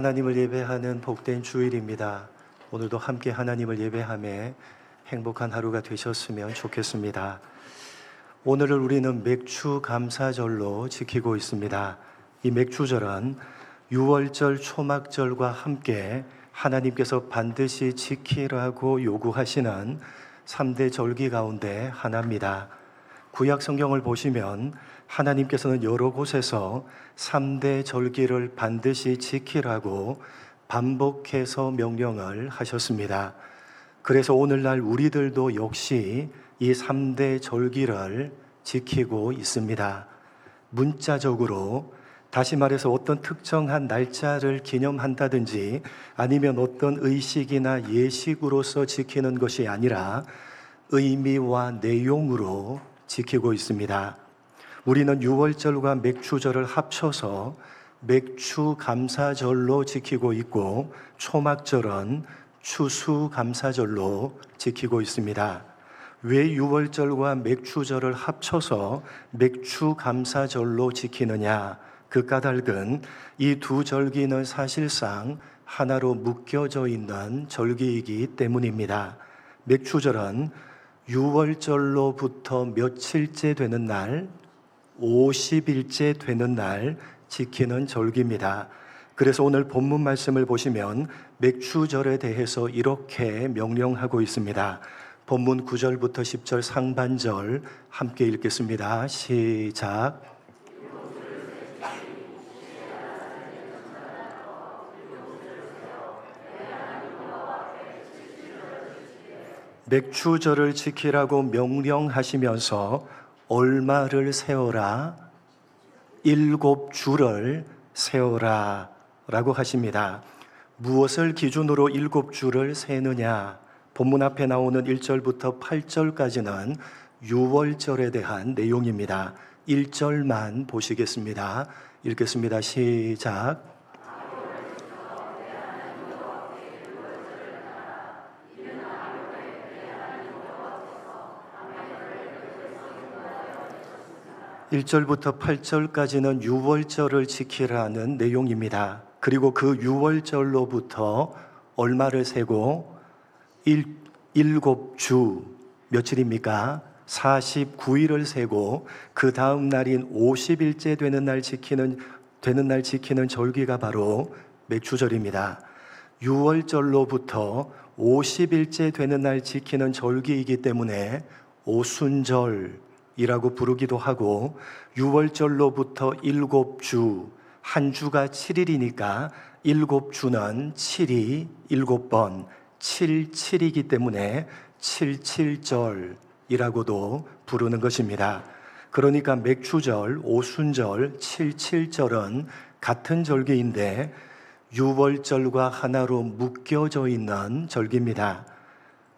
하나님을 예배하는 복된 주일입니다. 오늘도 함께 하나님을 예배함에 행복한 하루가 되셨으면 좋겠습니다. 오늘을 우리는 맥주 감사절로 지키고 있습니다. 이 맥주절은 유월절 초막절과 함께 하나님께서 반드시 지키라고 요구하시는 3대 절기 가운데 하나입니다. 구약 성경을 보시면 하나님께서는 여러 곳에서 3대 절기를 반드시 지키라고 반복해서 명령을 하셨습니다. 그래서 오늘날 우리들도 역시 이 3대 절기를 지키고 있습니다. 문자적으로 다시 말해서 어떤 특정한 날짜를 기념한다든지 아니면 어떤 의식이나 예식으로서 지키는 것이 아니라 의미와 내용으로 지키고 있습니다. 우리는 유월절과 맥주절을 합쳐서 맥주 감사절로 지키고 있고 초막절은 추수 감사절로 지키고 있습니다. 왜 유월절과 맥주절을 합쳐서 맥주 감사절로 지키느냐? 그 까닭은 이 두 절기는 사실상 하나로 묶여져 있는 절기이기 때문입니다. 맥주절은 유월절로부터 며칠째 되는 날, 50일째 되는 날 지키는 절기입니다. 그래서 오늘 본문 말씀을 보시면 맥주절에 대해서 이렇게 명령하고 있습니다. 본문 9절부터 10절 상반절 함께 읽겠습니다. 시작. 맥주절을 지키라고 명령하시면서 얼마를 세워라 일곱 줄을 세워라 라고 하십니다. 무엇을 기준으로 일곱 줄을 세느냐? 본문 앞에 나오는 1절부터 8절까지는 유월절에 대한 내용입니다. 1절만 보시겠습니다. 읽겠습니다. 시작. 1절부터 8절까지는 유월절을 지키라는 내용입니다. 그리고 그 유월절로부터 얼마를 세고 일, 일곱 주 며칠입니까? 49일을 세고 그 다음 날인 50일째 되는 날 지키는 되는 날 지키는 절기가 바로 맥주절입니다. 유월절로부터 50일째 되는 날 지키는 절기이기 때문에 오순절 이라고 부르기도 하고 6월절로부터 일곱 주, 한 주가 7일이니까 일곱 주는 7이 일곱 번, 7, 7이기 때문에 77절이라고도 부르는 것입니다. 그러니까 맥주절, 오순절, 77절은 같은 절기인데 6월절과 하나로 묶여져 있는 절기입니다.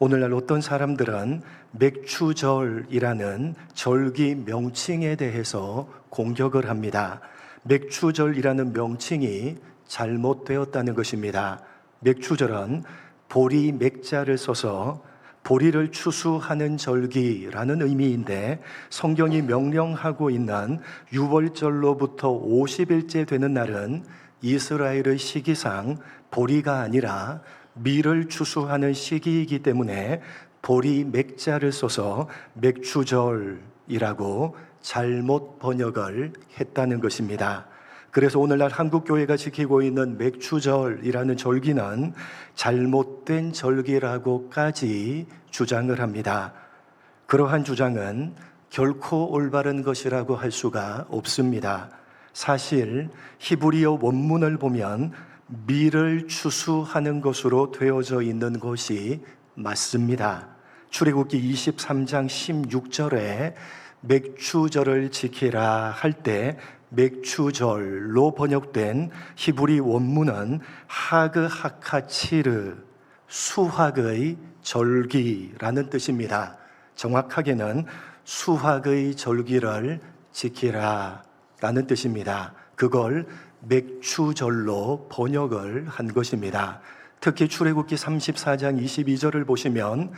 오늘날 어떤 사람들은 맥추절이라는 절기 명칭에 대해서 공격을 합니다. 맥추절이라는 명칭이 잘못되었다는 것입니다. 맥추절은 보리 맥자를 써서 보리를 추수하는 절기라는 의미인데 성경이 명령하고 있는 유월절로부터 50일째 되는 날은 이스라엘의 시기상 보리가 아니라 밀을 추수하는 시기이기 때문에 보리 맥자를 써서 맥주절이라고 잘못 번역을 했다는 것입니다. 그래서 오늘날 한국 교회가 지키고 있는 맥주절이라는 절기는 잘못된 절기라고까지 주장을 합니다. 그러한 주장은 결코 올바른 것이라고 할 수가 없습니다. 사실 히브리어 원문을 보면 밀을 추수하는 것으로 되어져 있는 것이 맞습니다. 출애굽기 23장 16절에 맥추절을 지키라 할 때 맥추절로 번역된 히브리 원문은 하그 하카치르 수학의 절기라는 뜻입니다. 정확하게는 수학의 절기를 지키라 라는 뜻입니다. 그걸 맥추절로 번역을 한 것입니다. 특히 출애굽기 34장 22절을 보시면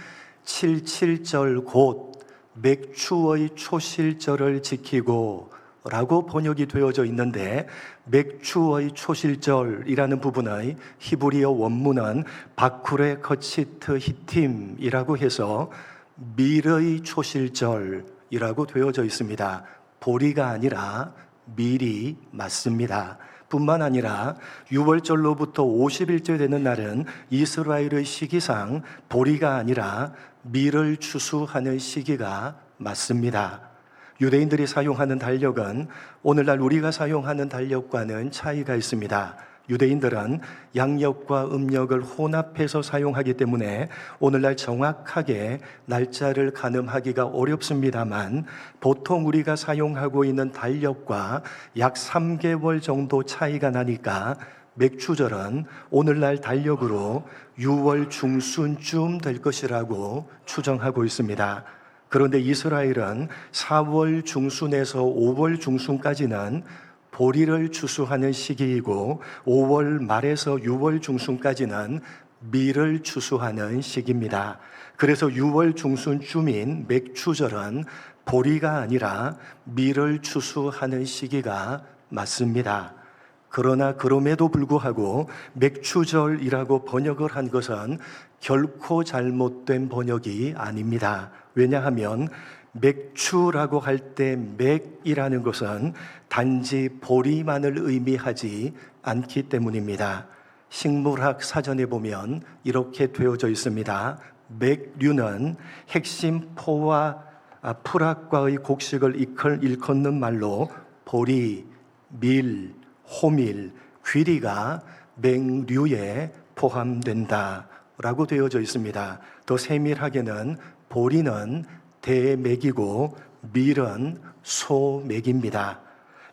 77절 곧 맥추의 초실절을 지키고 라고 번역이 되어져 있는데 맥추의 초실절이라는 부분의 히브리어 원문은 바쿠레 커치트 히팀이라고 해서 밀의 초실절이라고 되어져 있습니다. 보리가 아니라 밀이 맞습니다. 뿐만 아니라 6월절로부터 50일째 되는 날은 이스라엘의 시기상 보리가 아니라 밀을 추수하는 시기가 맞습니다. 유대인들이 사용하는 달력은 오늘날 우리가 사용하는 달력과는 차이가 있습니다. 유대인들은 양력과 음력을 혼합해서 사용하기 때문에 오늘날 정확하게 날짜를 가늠하기가 어렵습니다만 보통 우리가 사용하고 있는 달력과 약 3개월 정도 차이가 나니까 맥추절은 오늘날 달력으로 6월 중순쯤 될 것이라고 추정하고 있습니다. 그런데 이스라엘은 4월 중순에서 5월 중순까지는 보리를 추수하는 시기이고 5월 말에서 6월 중순까지는 밀을 추수하는 시기입니다. 그래서 6월 중순쯤인 맥추절은 보리가 아니라 밀을 추수하는 시기가 맞습니다. 그러나 그럼에도 불구하고 맥추절이라고 번역을 한 것은 결코 잘못된 번역이 아닙니다. 왜냐하면 맥추라고 할 때 맥이라는 것은 단지 보리만을 의미하지 않기 때문입니다. 식물학 사전에 보면 이렇게 되어져 있습니다. 맥류는 핵심 포와 아, 풀학과의 곡식을 일컫- 일컫는 말로 보리, 밀, 호밀, 귀리가 맹류에 포함된다라고 되어져 있습니다. 더 세밀하게는 보리는 대맥이고 밀은 소 맥입니다.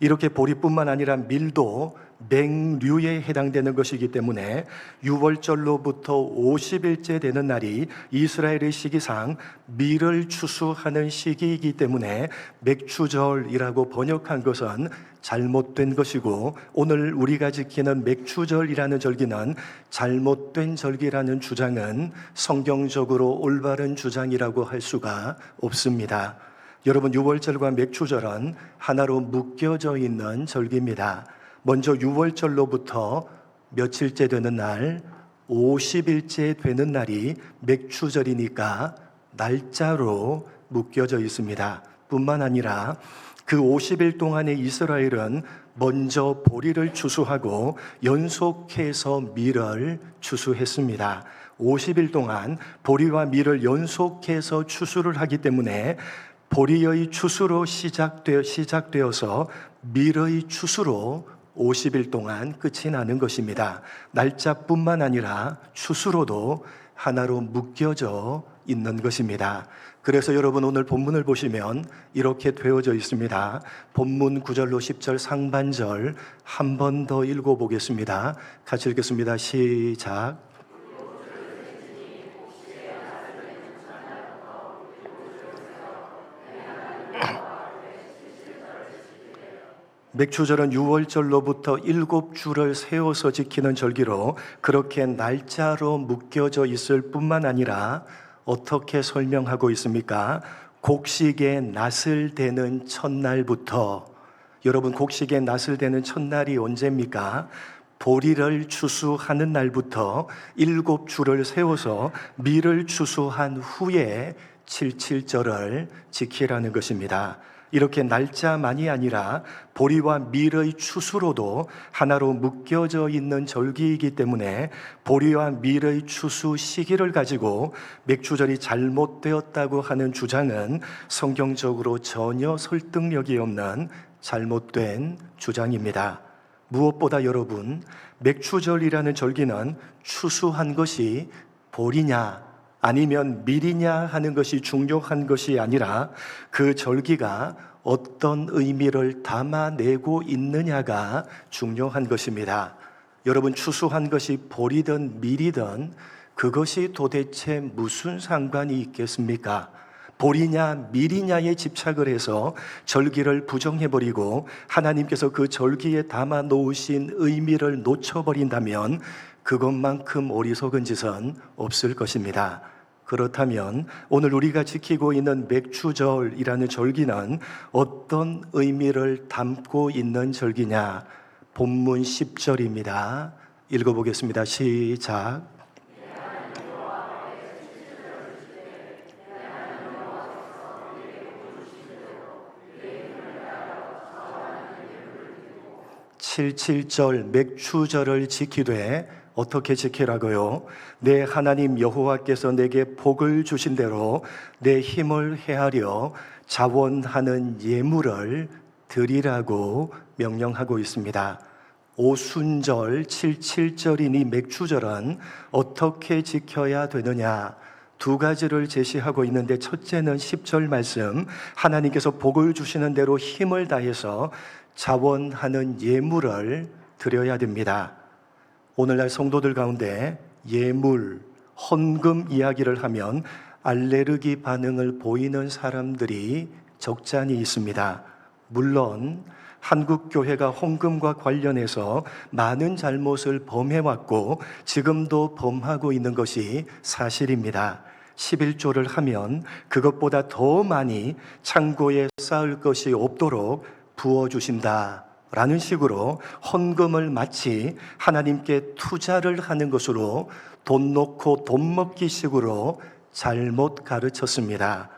이렇게 보리뿐만 아니라 밀도 맹류에 해당되는 것이기 때문에 6월절로부터 50일째 되는 날이 이스라엘의 시기상 밀을 추수하는 시기이기 때문에 맥추절이라고 번역한 것은 잘못된 것이고 오늘 우리가 지키는 맥추절이라는 절기는 잘못된 절기라는 주장은 성경적으로 올바른 주장이라고 할 수가 없습니다. 여러분 6월절과 맥추절은 하나로 묶여져 있는 절기입니다. 먼저 6월절로부터 며칠째 되는 날 50일째 되는 날이 맥추절이니까 날짜로 묶여져 있습니다. 뿐만 아니라 그 50일 동안에 이스라엘은 먼저 보리를 추수하고 연속해서 밀을 추수했습니다. 50일 동안 보리와 밀을 연속해서 추수를 하기 때문에 보리의 추수로 시작되어 시작되어서 밀의 추수로 50일 동안 끝이 나는 것입니다. 날짜뿐만 아니라 추수로도 하나로 묶여져 있는 것입니다. 그래서 여러분 오늘 본문을 보시면 이렇게 되어져 있습니다. 본문 9절로 10절 상반절 한 번 더 읽어 보겠습니다. 같이 읽겠습니다. 시작. 맥추절은 6월절로부터 일곱 주를 세워서 지키는 절기로 그렇게 날짜로 묶여져 있을 뿐만 아니라 어떻게 설명하고 있습니까? 곡식의 낫을 대는 첫날부터 여러분 곡식의 낫을 대는 첫날이 언제입니까? 보리를 추수하는 날부터 일곱 주를 세워서 밀을 추수한 후에 칠칠절을 지키라는 것입니다. 이렇게 날짜만이 아니라 보리와 밀의 추수로도 하나로 묶여져 있는 절기이기 때문에 보리와 밀의 추수 시기를 가지고 맥주절이 잘못되었다고 하는 주장은 성경적으로 전혀 설득력이 없는 잘못된 주장입니다. 무엇보다 여러분, 맥추절이라는 절기는 추수한 것이 보리냐 아니면 밀이냐 하는 것이 중요한 것이 아니라 그 절기가 어떤 의미를 담아내고 있느냐가 중요한 것입니다. 여러분 추수한 것이 보리든 밀이든 그것이 도대체 무슨 상관이 있겠습니까? 보리냐 밀이냐에 집착을 해서 절기를 부정해버리고 하나님께서 그 절기에 담아 놓으신 의미를 놓쳐버린다면 그것만큼 어리석은 짓은 없을 것입니다. 그렇다면 오늘 우리가 지키고 있는 맥추절이라는 절기는 어떤 의미를 담고 있는 절기냐? 본문 10절입니다. 읽어보겠습니다. 시작. 칠칠절 맥추절을 지키되 어떻게 지키라고요? 내 하나님 여호와께서 내게 복을 주신 대로 내 힘을 헤아려 자원하는 예물을 드리라고 명령하고 있습니다. 오순절 77절이니 맥추절은 어떻게 지켜야 되느냐? 두 가지를 제시하고 있는데 첫째는 10절 말씀 하나님께서 복을 주시는 대로 힘을 다해서 자원하는 예물을 드려야 됩니다. 오늘날 성도들 가운데 예물, 헌금 이야기를 하면 알레르기 반응을 보이는 사람들이 적잖이 있습니다. 물론 한국 교회가 헌금과 관련해서 많은 잘못을 범해왔고 지금도 범하고 있는 것이 사실입니다. 11조를 하면 그것보다 더 많이 창고에 쌓을 것이 없도록 부어주신다. 라는 식으로 헌금을 마치 하나님께 투자를 하는 것으로 돈 놓고 돈 먹기 식으로 잘못 가르쳤습니다.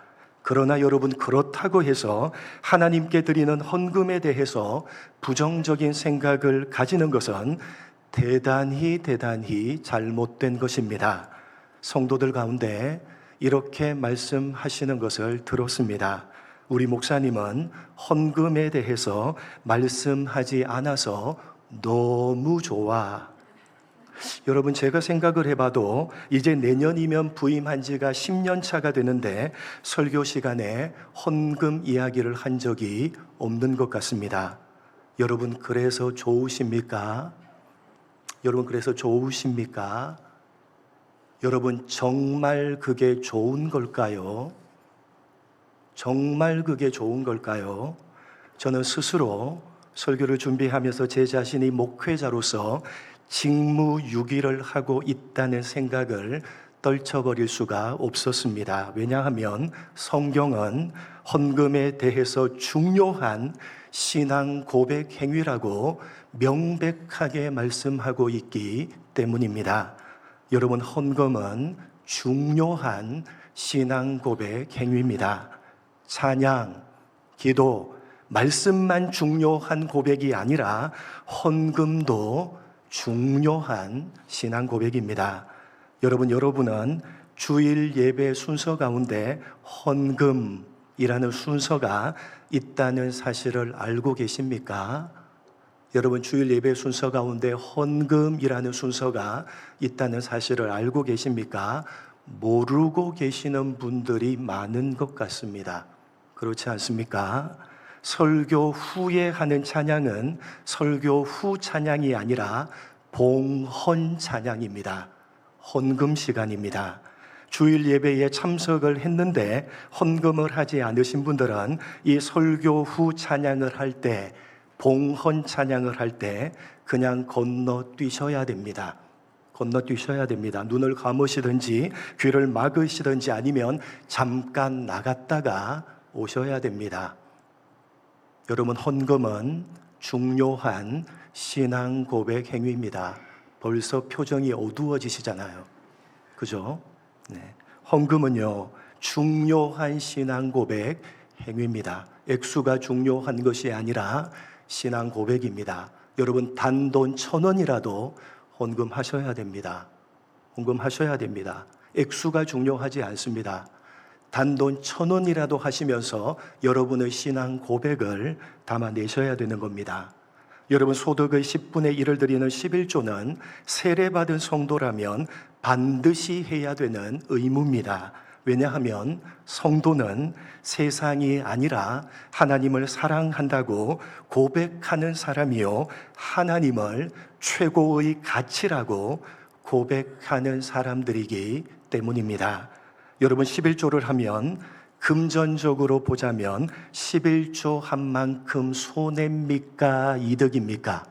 그러나 여러분 그렇다고 해서 하나님께 드리는 헌금에 대해서 부정적인 생각을 가지는 것은 대단히 대단히 잘못된 것입니다. 성도들 가운데 이렇게 말씀하시는 것을 들었습니다. 우리 목사님은 헌금에 대해서 말씀하지 않아서 너무 좋아. 여러분, 제가 생각을 해봐도 이제 내년이면 부임한 지가 10년 차가 되는데 설교 시간에 헌금 이야기를 한 적이 없는 것 같습니다. 여러분, 그래서 좋으십니까? 여러분, 그래서 좋으십니까? 여러분, 정말 그게 좋은 걸까요? 정말 그게 좋은 걸까요? 저는 스스로 설교를 준비하면서 제 자신이 목회자로서 직무유기를 하고 있다는 생각을 떨쳐버릴 수가 없었습니다. 왜냐하면 성경은 헌금에 대해서 중요한 신앙 고백 행위라고 명백하게 말씀하고 있기 때문입니다. 여러분, 헌금은 중요한 신앙 고백 행위입니다. 찬양, 기도, 말씀만 중요한 고백이 아니라 헌금도 중요한 신앙 고백입니다. 여러분, 여러분은 주일 예배 순서 가운데 헌금이라는 순서가 있다는 사실을 알고 계십니까? 여러분, 주일 예배 순서 가운데 헌금이라는 순서가 있다는 사실을 알고 계십니까? 모르고 계시는 분들이 많은 것 같습니다. 그렇지 않습니까? 설교 후에 하는 찬양은 설교 후 찬양이 아니라 봉헌 찬양입니다. 헌금 시간입니다. 주일 예배에 참석을 했는데 헌금을 하지 않으신 분들은 이 설교 후 찬양을 할 때, 봉헌 찬양을 할 때 그냥 건너뛰셔야 됩니다. 건너뛰셔야 됩니다. 눈을 감으시든지 귀를 막으시든지 아니면 잠깐 나갔다가 오셔야 됩니다. 여러분, 헌금은 중요한 신앙 고백 행위입니다. 벌써 표정이 어두워지시잖아요. 그죠? 네. 헌금은요, 중요한 신앙 고백 행위입니다. 액수가 중요한 것이 아니라 신앙 고백입니다. 여러분, 단돈 천 원이라도 헌금하셔야 됩니다. 헌금하셔야 됩니다. 액수가 중요하지 않습니다. 단돈 천 원이라도 하시면서 여러분의 신앙 고백을 담아내셔야 되는 겁니다. 여러분 소득의 10분의 1을 드리는 11조는 세례받은 성도라면 반드시 해야 되는 의무입니다. 왜냐하면 성도는 세상이 아니라 하나님을 사랑한다고 고백하는 사람이요. 하나님을 최고의 가치라고 고백하는 사람들이기 때문입니다. 여러분 11조를 하면 금전적으로 보자면 11조 한 만큼 손해입니까? 이득입니까?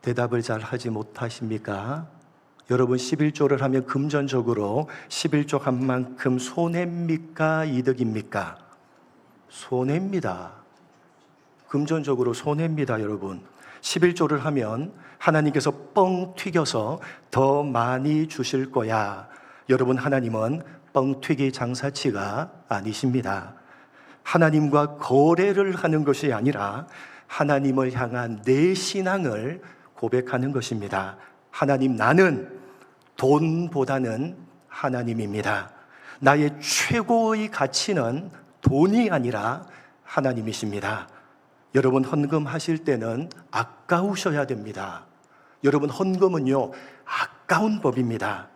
대답을 잘 하지 못하십니까? 여러분 11조를 하면 금전적으로 11조 한 만큼 손해입니까? 이득입니까? 손해입니다. 금전적으로 손해입니다, 여러분. 11조를 하면 하나님께서 뻥 튀겨서 더 많이 주실 거야. 여러분, 하나님은 뻥튀기 장사치가 아니십니다. 하나님과 거래를 하는 것이 아니라 하나님을 향한 내 신앙을 고백하는 것입니다. 하나님, 나는 돈보다는 하나님입니다. 나의 최고의 가치는 돈이 아니라 하나님이십니다. 여러분 헌금하실 때는 아까우셔야 됩니다. 여러분 헌금은요 아까운 법입니다.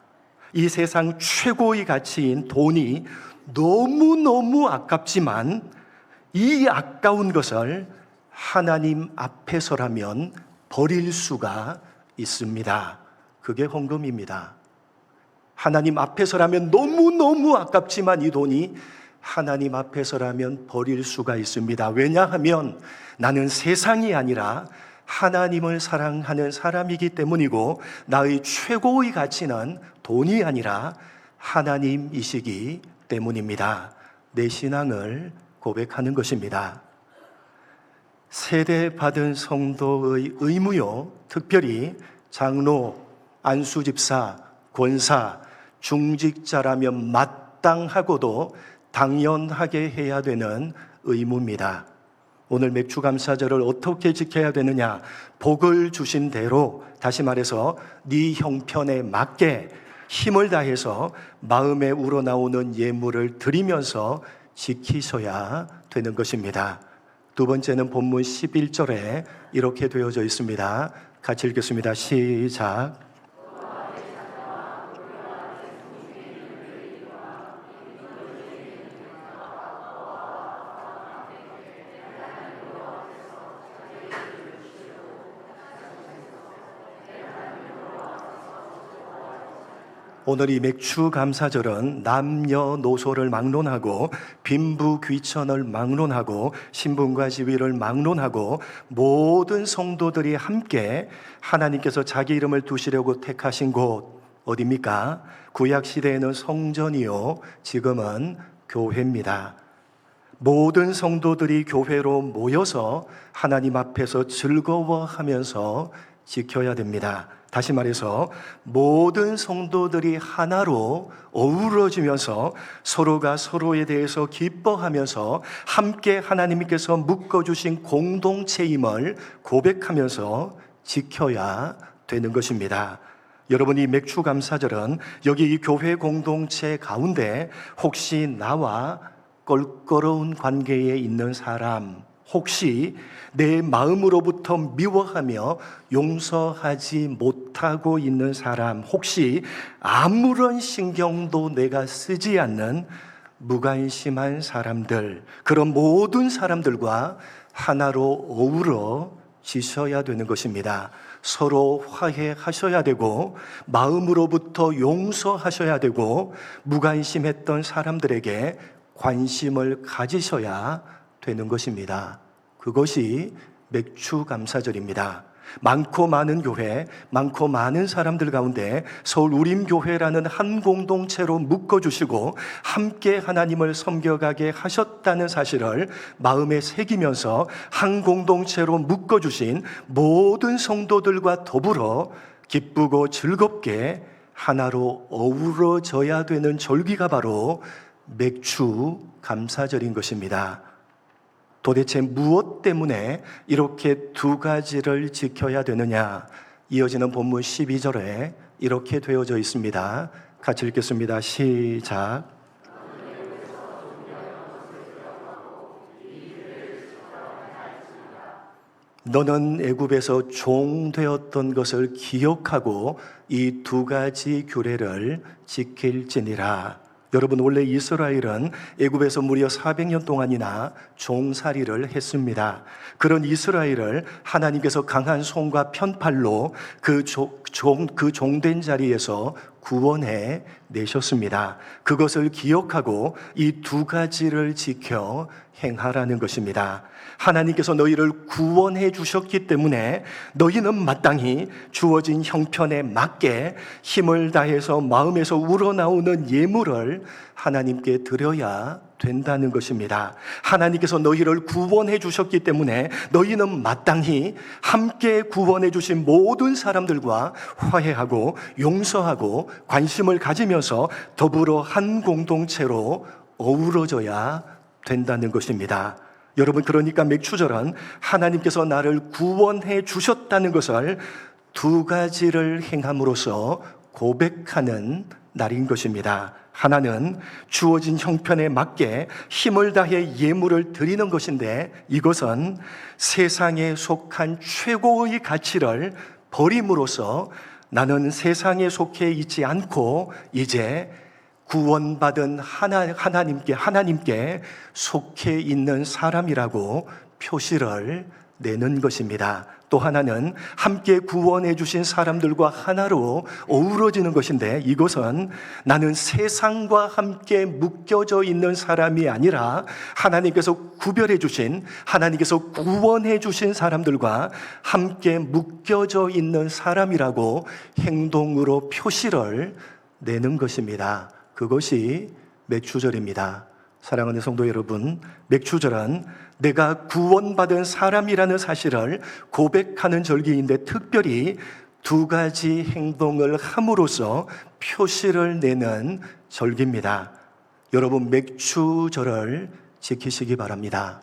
이 세상 최고의 가치인 돈이 너무너무 아깝지만 이 아까운 것을 하나님 앞에서라면 버릴 수가 있습니다. 그게 헌금입니다. 하나님 앞에서라면 너무너무 아깝지만 이 돈이 하나님 앞에서라면 버릴 수가 있습니다. 왜냐하면 나는 세상이 아니라 하나님을 사랑하는 사람이기 때문이고 나의 최고의 가치는 돈이 아니라 하나님이시기 때문입니다. 내 신앙을 고백하는 것입니다. 세대 받은 성도의 의무요, 특별히 장로, 안수집사, 권사, 중직자라면 마땅하고도 당연하게 해야 되는 의무입니다. 오늘 맥주 감사절을 어떻게 지켜야 되느냐? 복을 주신 대로 다시 말해서 네 형편에 맞게 힘을 다해서 마음에 우러나오는 예물을 드리면서 지키셔야 되는 것입니다. 두 번째는 본문 11절에 이렇게 되어져 있습니다. 같이 읽겠습니다. 시작. 오늘 이 맥주 감사절은 남녀노소를 막론하고 빈부 귀천을 막론하고 신분과 지위를 막론하고 모든 성도들이 함께 하나님께서 자기 이름을 두시려고 택하신 곳 어디입니까? 구약 시대에는 성전이요 지금은 교회입니다. 모든 성도들이 교회로 모여서 하나님 앞에서 즐거워하면서 지켜야 됩니다. 다시 말해서 모든 성도들이 하나로 어우러지면서 서로가 서로에 대해서 기뻐하면서 함께 하나님께서 묶어주신 공동체임을 고백하면서 지켜야 되는 것입니다. 여러분 이 맥주 감사절은 여기 이 교회 공동체 가운데 혹시 나와 껄끄러운 관계에 있는 사람 혹시 내 마음으로부터 미워하며 용서하지 못하고 있는 사람, 혹시 아무런 신경도 내가 쓰지 않는 무관심한 사람들, 그런 모든 사람들과 하나로 어우러 지셔야 되는 것입니다. 서로 화해하셔야 되고, 마음으로부터 용서하셔야 되고, 무관심했던 사람들에게 관심을 가지셔야 되는 것입니다. 그것이 맥주 감사절입니다. 많고 많은 교회, 많고 많은 사람들 가운데 서울 우림교회라는 한 공동체로 묶어주시고 함께 하나님을 섬겨가게 하셨다는 사실을 마음에 새기면서 한 공동체로 묶어주신 모든 성도들과 더불어 기쁘고 즐겁게 하나로 어우러져야 되는 절기가 바로 맥주 감사절인 것입니다. 도대체 무엇 때문에 이렇게 두 가지를 지켜야 되느냐? 이어지는 본문 12절에 이렇게 되어져 있습니다. 같이 읽겠습니다. 시작. 너는 애굽에서 종 되었던 것을 기억하고 이 두 가지 규례를 지킬지니라. 여러분 원래 이스라엘은 애굽에서 무려 400년 동안이나 종살이를 했습니다. 그런 이스라엘을 하나님께서 강한 손과 편팔로 그 종 그 종된 자리에서 구원해 내셨습니다. 그것을 기억하고 이 두 가지를 지켜 행하라는 것입니다. 하나님께서 너희를 구원해 주셨기 때문에 너희는 마땅히 주어진 형편에 맞게 힘을 다해서 마음에서 우러나오는 예물을 하나님께 드려야 된다는 것입니다. 하나님께서 너희를 구원해 주셨기 때문에 너희는 마땅히 함께 구원해 주신 모든 사람들과 화해하고 용서하고 관심을 가지면서 더불어 한 공동체로 어우러져야 된다는 것입니다. 여러분 그러니까 맥추절은 하나님께서 나를 구원해 주셨다는 것을 두 가지를 행함으로써 고백하는 날인 것입니다. 하나는 주어진 형편에 맞게 힘을 다해 예물을 드리는 것인데 이것은 세상에 속한 최고의 가치를 버림으로써 나는 세상에 속해 있지 않고 이제 구원받은 하나, 하나님께, 하나님께 속해 있는 사람이라고 표시를 내는 것입니다. 또 하나는 함께 구원해 주신 사람들과 하나로 어우러지는 것인데 이것은 나는 세상과 함께 묶여져 있는 사람이 아니라 하나님께서 구별해 주신 하나님께서 구원해 주신 사람들과 함께 묶여져 있는 사람이라고 행동으로 표시를 내는 것입니다. 그것이 맥주절입니다. 사랑하는 성도 여러분, 맥주절은 내가 구원받은 사람이라는 사실을 고백하는 절기인데 특별히 두 가지 행동을 함으로써 표시를 내는 절기입니다. 여러분, 맥주절을 지키시기 바랍니다.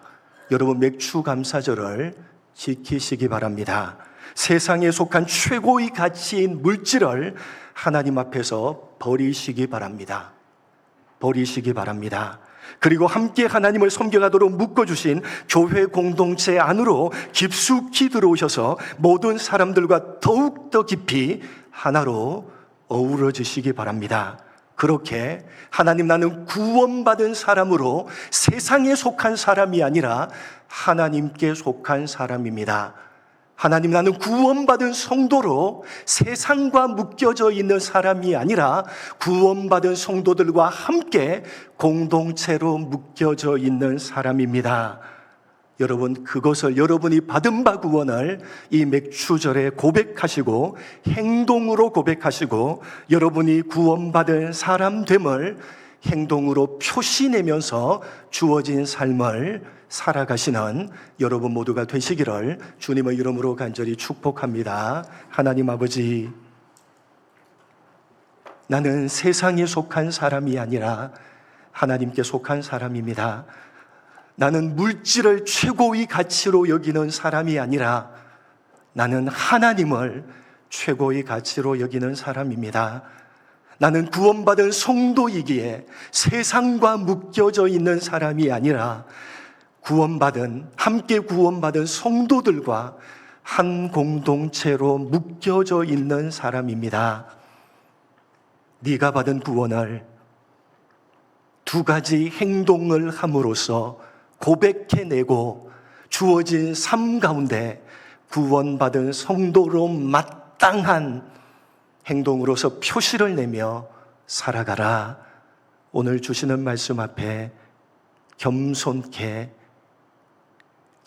여러분, 맥주감사절을 지키시기 바랍니다. 세상에 속한 최고의 가치인 물질을 하나님 앞에서 버리시기 바랍니다. 버리시기 바랍니다. 그리고 함께 하나님을 섬겨가도록 묶어주신 교회 공동체 안으로 깊숙이 들어오셔서 모든 사람들과 더욱더 깊이 하나로 어우러지시기 바랍니다. 그렇게 하나님 나는 구원받은 사람으로 세상에 속한 사람이 아니라 하나님께 속한 사람입니다. 하나님 나는 구원받은 성도로 세상과 묶여져 있는 사람이 아니라 구원받은 성도들과 함께 공동체로 묶여져 있는 사람입니다. 여러분 그것을 여러분이 받은 바 구원을 이 맥주절에 고백하시고 행동으로 고백하시고 여러분이 구원받은 사람 됨을 행동으로 표시내면서 주어진 삶을 살아가시는 여러분 모두가 되시기를 주님의 이름으로 간절히 축복합니다. 하나님 아버지, 나는 세상에 속한 사람이 아니라 하나님께 속한 사람입니다. 나는 물질을 최고의 가치로 여기는 사람이 아니라 나는 하나님을 최고의 가치로 여기는 사람입니다. 나는 구원받은 성도이기에 세상과 묶여져 있는 사람이 아니라 구원받은 함께 구원받은 성도들과 한 공동체로 묶여져 있는 사람입니다. 네가 받은 구원을 두 가지 행동을 함으로써 고백해내고 주어진 삶 가운데 구원받은 성도로 마땅한 행동으로서 표시를 내며 살아가라. 오늘 주시는 말씀 앞에 겸손케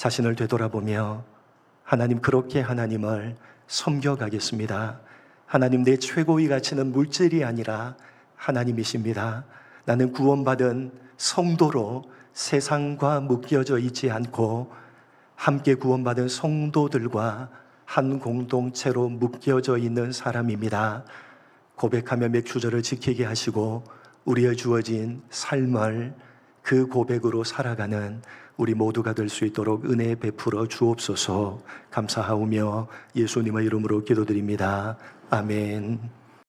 자신을 되돌아보며 하나님 그렇게 하나님을 섬겨가겠습니다. 하나님 내 최고의 가치는 물질이 아니라 하나님이십니다. 나는 구원받은 성도로 세상과 묶여져 있지 않고 함께 구원받은 성도들과 한 공동체로 묶여져 있는 사람입니다. 고백하며 맥주절을 지키게 하시고 우리의 주어진 삶을 그 고백으로 살아가는 우리 모두가 될 수 있도록 은혜 베풀어 주옵소서 감사하오며 예수님의 이름으로 기도드립니다. 아멘.